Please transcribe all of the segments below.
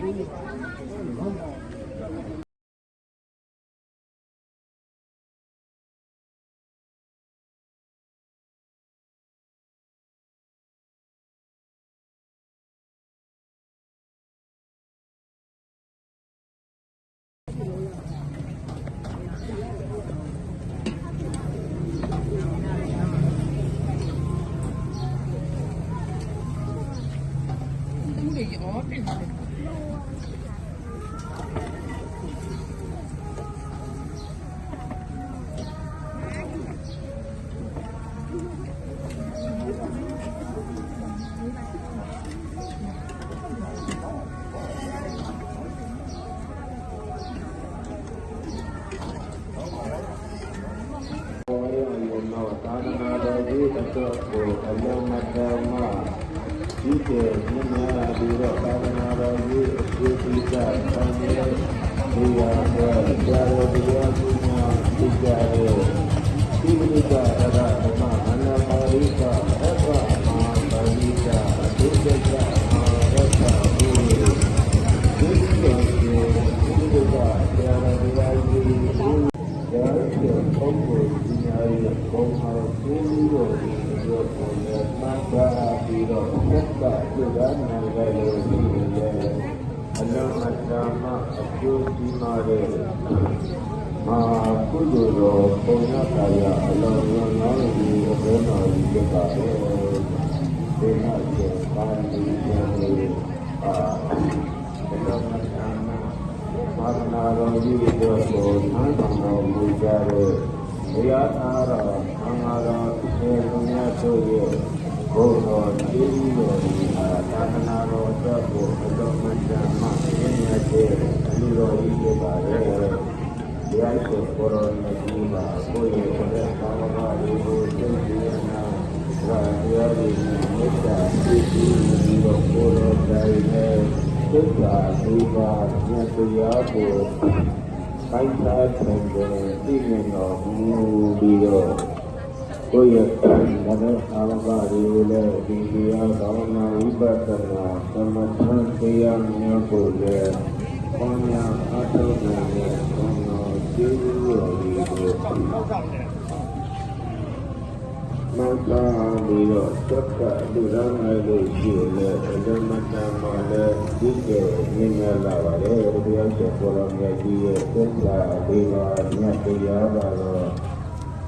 本当に。 ဒီကျေမြတ်များပြီးတော့သာသနာတော်ကြီးအကျိုးပြုကြဆံရည်ဒီဟာတော့ကြာတော်တရားသူများသိကြရဲ့ဒီလိုကြ ရဲ့ပုံမှာသိလို့ဒီလိုပုံနဲ့မှတ်ပါပြီးတော့သက်ကပြုတာနိုင်ကြလို့ဒီလိုအလုံးအတမအကျိုးဒီမှာတဲ့မာကုသိုလ်တော်ပုံရတာရအလုံးစုံနောင်းဒီအဘိဓမ္မာကြီးကပါတယ်ဒီမှာကျေပါဠိတော်အာသာသနာတော်ကြီးတို့ကိုသံဃာတော်မူကြတဲ့ ဘုရားအားတော်သံဃာတော်ကျေသူများတို့ရဲ့ဘုရားကျေးဇူးတော်ကြီးအားသာသနာတော်အတွက်ကိုအတော်မှန်တမ်းမှပြည့်ညတ်တဲ့အလူတော်ကြီးဖြစ်ပါရဲ့ဘုရားရှင်ကိုရောမြတ်ကြီးပါကိုယ့်ရဲ့ဘုရားသာဝကတွေကိုသိသိရနာဘာတရားတွေနဲ့မေတ္တာပြုပြီးတော့ကိုယ်တော်တိုင်နဲ့သစ္စာလေးပါးဉာဏ်တရားကို ပိုက်စားဆံကြသိမြင်တော်မူပြီးတော့ကိုယ့်ရဲ့လည်းအာရဘတွေကိုလည်းဒီတရားကောင်းနာဝိပဿနာသမထတရားများကိုလည်းပေါင်းများအားထုတ်နိုင်တဲ့ဘုံတော်ကျေးဇူးတော်ကြီးကို မသာပြီးတော့သက္ကလူရမ်းလိုက်လို့ရှိရင်လည်းအလုံးမတန်မှလည်းဒီကဲမြင်ရလာပါလေဘုရားရှင်ကိုယ်တော်မြတ်ကြီးရဲ့သစ္စာလေးပါးမြတ်တရားပါတော့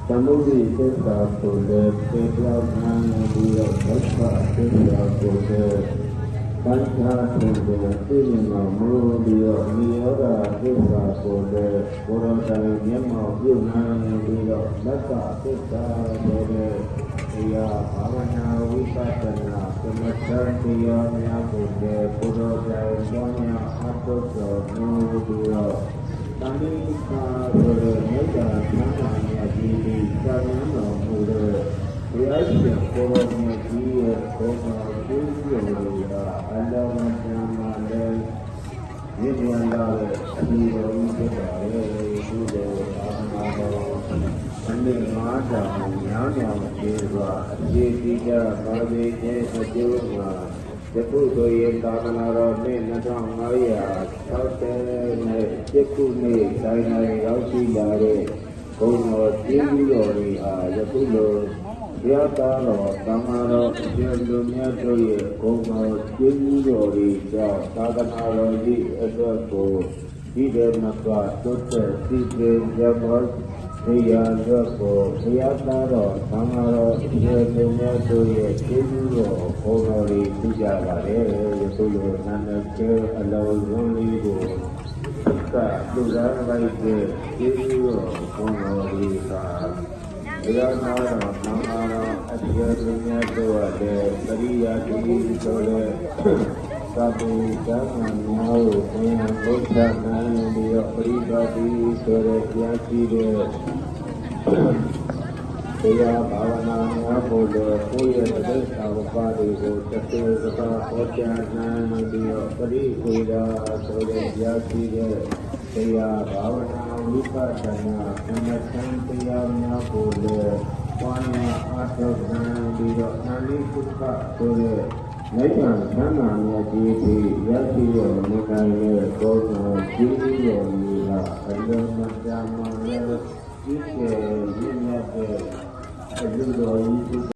သမုဒိသစ္စာကိုလည်းပြေပြောင်းမှန်းပြီးတော့သစ္စာသစ္စာကိုလည်း ဘန္တာဆိုတဲ့သိမြင်တော်မူပြီးတော့မြေရောဂါသစ္စာကိုလည်းဘုရားရှင်မျက်မှောက်ပြုနိုင်ပြီးတော့မက္ကသစ္စာကိုလည်းတရားဘာဝနာဝိပဿနာသမထတရားများကိုလည်းဘုရားရှင်ကျောင်းများအထောက်တော်မူပြီးတော့တဏှိကာဆိုတဲ့မေတ္တာသံဃာများကြီးကြီးစာရင်းတော်မူတဲ့ဘုရားရှင်ကိုယ်တော်မြတ်ကြီးရဲ့ဘုရား ကျေးဇူးတော်ကအလ္လာဟ်ဆံမာလည်းမြင့်မြတ်လာတဲ့အဒီတော်ကြီးဖြစ်ပါလေဒီလိုသာသနာတော်အနည်းငါးတာညာညာကျေစွာအကျေတိကြပါစေခြင်းအကျိုးမှာယခုဆိုရင်သာသနာတော်နှစ်2560နဲ့7ခုနှစ်တိုင်းတိုင်းရောက်ရှိလာတဲ့ဘုံတော်ကျေးဇူးတော်တွေဟာယခုလိုဘု ရားသားတော်သံဃာတော်အရှင်လူမြတ်တို့ရဲ့ဘုံတော်ကျေးဇူးတော်တွေကြောင့်သာသနာတော်ကြီးအတွက်ကိုဒီဒေမကတွတ်တဲ့စီပြေရဘောဒီယာရက်ကိုဘုရားသားတော်သံဃာတော်အရှင်လူမြတ်တို့ရဲ့ကျေးဇူးတော်ဘုံတော်တွေပြုကြပါတယ်ယခုလိုနာမည်ကျအလောဇွန်လေးကိုကလူသားလိုက်တဲ့ကျေးဇူးတော်ဘုံတော်တွေက ဘုရားနာတော်သံဃာတော်အကျဉ်းများတို့လည်းပရိယာတိဆိုတဲ့သဗ္ဗေဓမ္မာမျိုးကိုသင်္ဟဘုရားနိုင်ပြီးတော့ပရိပါတိဆိုတဲ့တရားရှိတဲ့တရားဘာဝနာများဖို့လို့ကိုယ့်ရဲ့တစ္ဆာဝပါတွေကိုတသေစကားဟောကြားနိုင်ပြီးတော့ပရိဝေဒဆိုတဲ့တရားရှိတဲ့တရားဘာဝနာ ဝိပဿနာအမှန်တန်တရားများဖို့လို့ဘာနာအားထုတ်နိုင်ပြီးတော့အနိကုသဆိုတဲ့နိဗ္ဗာန်ချမ်းသာမြတ်ကြီးကိုရရှိရမြတ်တိုင်းရဲ့ကောင်းသောကြီးကြီးတော်ကြီးကအလုံးမကြမ်းမှလည်းဒီကျေရင်းမြတ်တဲ့အလူတော်ကြီး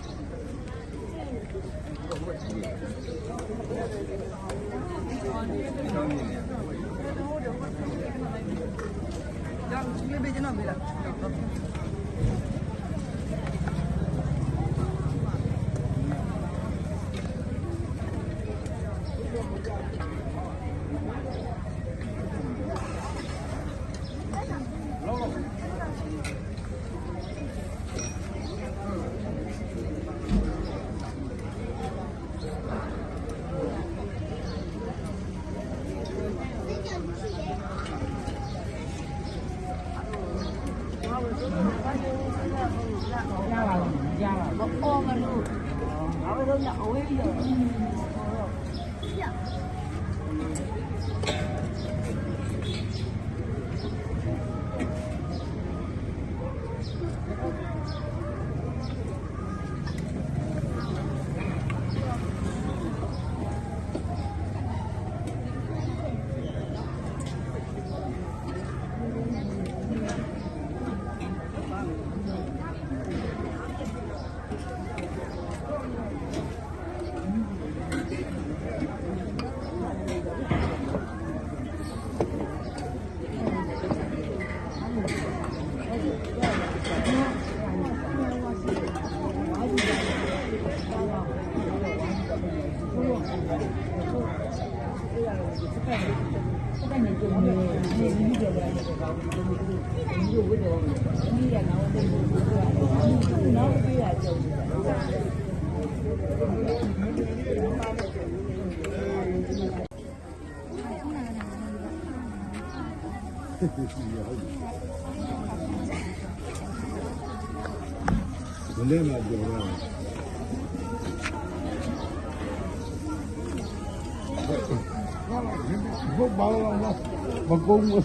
Ya, şimdi becin haberi. ရပါလားရပါဘူးအော်မလို့ငါတို့ကအဝေးပြီးတော့ Lembra do Vou bala lá, bagulho.